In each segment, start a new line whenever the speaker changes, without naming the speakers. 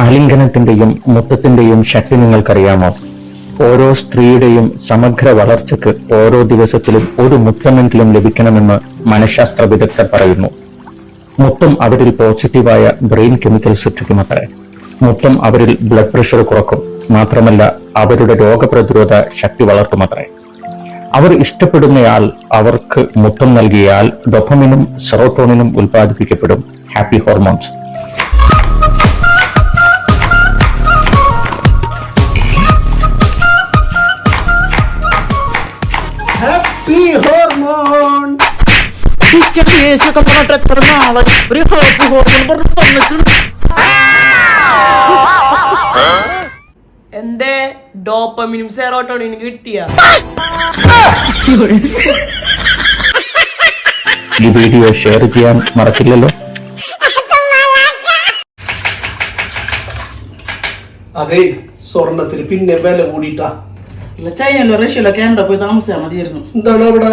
ആലിംഗനത്തിന്റെയും മുത്തത്തിന്റെയും ശക്തി നിങ്ങൾക്കറിയാമോ? ഓരോ സ്ത്രീയുടെയും സമഗ്ര വളർച്ചയ്ക്ക് ഓരോ ദിവസത്തിലും ഒരു മുത്തമെങ്കിലും ലഭിക്കണമെന്ന് മനഃശാസ്ത്ര വിദഗ്ധർ പറയുന്നു. മുത്തം അവരിൽ പോസിറ്റീവായ ബ്രെയിൻ കെമിക്കൽ സൃഷ്ടിക്കുമത്രേ. മുത്തം അവരിൽ ബ്ലഡ് പ്രഷർ കുറക്കും. മാത്രമല്ല അവരുടെ രോഗപ്രതിരോധ ശക്തി വളർത്തുമത്രേ. അവർ ഇഷ്ടപ്പെടുന്നയാൾ അവർക്ക് മുത്തം നൽകിയാൽ ഡൊപ്പമിനും സെറോട്ടോണിനും ഉൽപ്പാദിപ്പിക്കപ്പെടും ഹാപ്പി ഹോർമോൺസ്
കേസൊക്കെ പറഞ്ഞിട്ട് എത്ര നാളെ ഒരു ഹാപ്പി ഹോർമോൺ പറഞ്ഞ് തന്നിട്ടുണ്ട് എന്തേ? ഡോപ്പമിനും സെറോട്ടോണിനും കിട്ടിയ?
ഈ വീഡിയോ ഷെയർ ചെയ്യാൻ മറക്കില്ലല്ലോ.
അതെ സ്വർണത്തിന് പിന്നെ വില കൂടിയിട്ടാ.
ഇല്ല ചൈനയിലോ റഷ്യയിലോ കാനഡ പോയി താമസിച്ചാൽ മതിയായിരുന്നു.
എന്താണ് അവിടെ?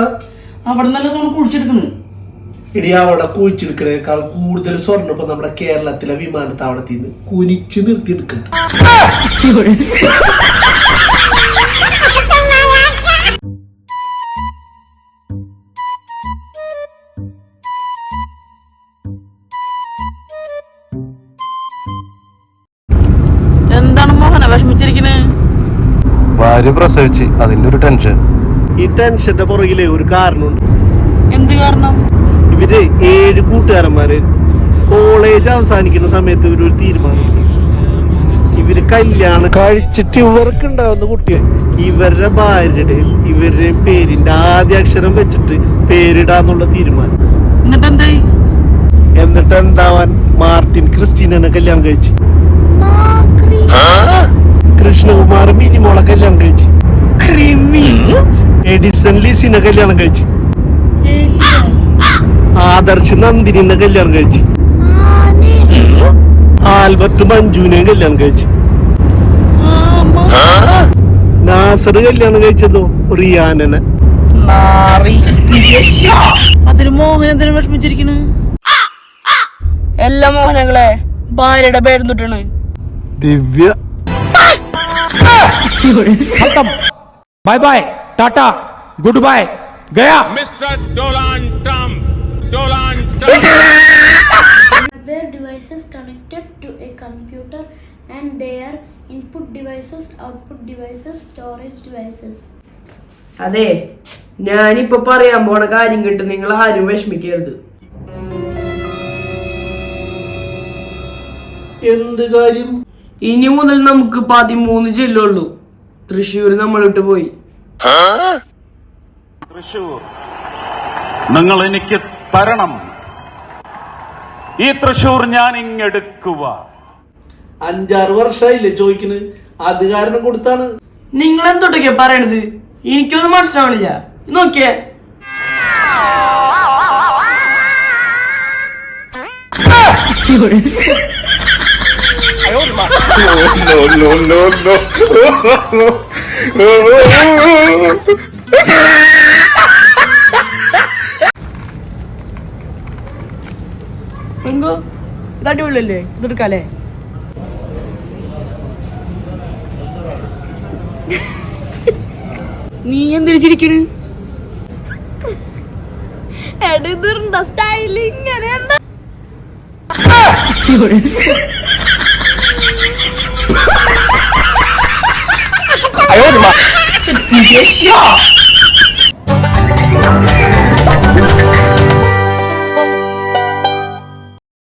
അവിടെ നല്ല സ്വർണം കുഴിച്ചെടുക്കുന്നു
ഇടി അവിടെ കുഴിച്ചെടുക്കണേക്കാൾ കൂടുതൽ സ്വർണം ഇപ്പൊ നമ്മുടെ കേരളത്തിലെ വിമാനത്താവളത്തിൽ നിന്ന് കുനിച്ചു നിർത്തിയെടുക്കുന്നുണ്ട്
എന്താണ് മോഹന? വിഷമിച്ചിരിക്കുന്നത്
ഭാര്യ പ്രസവിച്ച്. അതിന്റെ ഒരു ടെൻഷൻ
ഈ ടെൻഷന്റെ പുറകിലെ ഒരു കാരണമുണ്ട്.
എന്ത് കാരണം?
ഇവർ ഏഴ് കൂട്ടുകാരന്മാര് കോളേജ് അവസാനിക്കുന്ന സമയത്ത് ഇവരൊരു തീരുമാനം എടുത്തു. ഇവർ കല്യാണം കഴിച്ചിട്ട് ഇവർക്ക് ഉണ്ടാവുന്ന കുട്ടികൾ ഇവരുടെ ഭാര്യയുടെയും ഇവരുടെ പേരിന്റെ ആദ്യ അക്ഷരം വെച്ചിട്ട് പേരിടാന്നുള്ള തീരുമാനം.
എന്നിട്ട് എന്തായി
എന്നിട്ട് എന്താവാൻ മാർട്ടിൻ ക്രിസ്റ്റീനെ കല്യാണം കഴിച്ചു. കൃഷ്ണകുമാർ മിനിമോളെ കല്യാണം കഴിച്ചു. എഡിസൺ ലിസിനെ കല്യാണം കഴിച്ചു. ആദർശ് നന്ദിനിനെ കല്യാണം കഴിച്ചു. ആൽബർട്ട് മഞ്ജുവിനെ കല്യാണം കഴിച്ചു. നാസർ കല്യാണം കഴിച്ചതോ? റിയാനനെ.
അതിന് മോഹൻ എന്തിനു വിഷമിച്ചിരിക്കണ്? എല്ലാ മോഹനങ്ങളെ ഭാര്യയുടെ
പേരും
തൊട്ടാണ് Divya. Bye bye tata good
bye Gaya. Mister Donald Trump.
Hardware devices connected to a computer and their input devices, output devices, storage devices.
അതെ ഞാനിപ്പോ പറയാൻ പോണ കാര്യം കിട്ടും നിങ്ങൾ ആരും വിഷമിക്കരുത്
എന്ത് കാര്യം
ഇനി മുതൽ നമുക്ക് പതിമൂന്ന് ചെല്ലുള്ളൂ തൃശ്ശൂർ നമ്മളിട്ട് പോയി
തൃശ്ശൂർ നിങ്ങൾ എനിക്ക് തരണം ഈ തൃശൂർ ഞാൻ ഇങ്ങെടുക്കുക
അഞ്ചാറ് വർഷമായില്ലേ ചോദിക്കുന്നത് അത് കാരണം കൊടുത്താണ്.
നിങ്ങൾ എന്തൊക്കെ പറയണത്? എനിക്കൊന്നും മനസ്സിലാവണില്ല. നോക്കിയേ. എങ്കോ ഇത് അടിപൊളിയല്ലേ? ഇതെടുക്കാല്ലേ നീ എന്തിനു ചിരിക്കണ്?
എടുത്തിട്ടുണ്ടോ സ്റ്റൈൽ ഇങ്ങനെ എന്താ?
Yes, yeah.